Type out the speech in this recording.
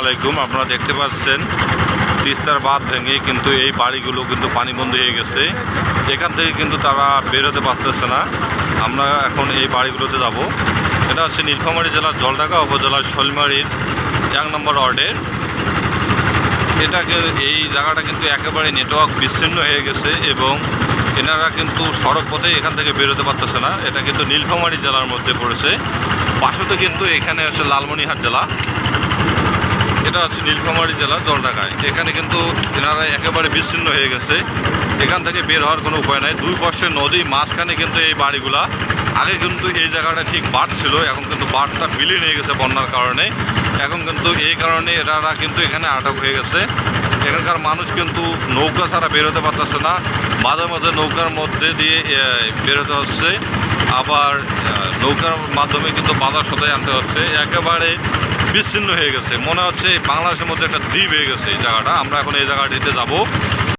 আলাইকুম, আপনারা দেখতে পাচ্ছেন, তিস্তার বাঁধ ভেঙে কিন্তু এই বাড়িগুলো কিন্তু পানিবন্দী হয়ে গেছে। এখান থেকে কিন্তু তারা বেরোতে পারতেছে না। আমরা এখন এই বাড়িগুলোতে যাব। এটা হচ্ছে নীলফামারী জেলার জলঢাকা উপজেলার শৈলমারির এক নম্বর ওয়ার্ডের। এটাকে এই জায়গাটা কিন্তু একেবারে নেটওয়ার্ক বিচ্ছিন্ন হয়ে গেছে এবং এনারা কিন্তু সড়ক পথে এখান থেকে বেরোতে পারতেছে না। এটা কিন্তু নীলফামারী জেলার মধ্যে পড়েছে। পাশেতে কিন্তু এখানে হচ্ছে লালমনিরহাট জেলা। এটা হচ্ছে নীলফামারী জেলা, জলঢাকায়। এখানে কিন্তু এনারা একেবারে বিচ্ছিন্ন হয়ে গেছে। এখান থেকে বের হওয়ার কোনো উপায় নাই। দুই পাশে নদী, মাঝখানে কিন্তু এই বাড়িগুলা। আগে কিন্তু এই জায়গাটা ঠিক বাঁধ ছিল, এখন কিন্তু বাঁধটা বিলীন হয়ে গেছে বন্যার কারণে। এখন কিন্তু এই কারণে এনারা কিন্তু এখানে আটক হয়ে গেছে। এখানকার মানুষ কিন্তু নৌকা ছাড়া বেরোতে পারতেছে না। মাঝে মাঝে নৌকার মধ্যে দিয়ে বেরোতে হচ্ছে। আবার নৌকার মাধ্যমে কিন্তু বাজার সদাই আনতে হচ্ছে। একেবারে বিচ্ছিন্ন হয়ে গেছে। মনে হচ্ছে বাংলাদেশের মধ্যে একটা দ্বীপ হয়ে গেছে এই জায়গাটা। আমরা এখন এই জায়গাটিতে যাব।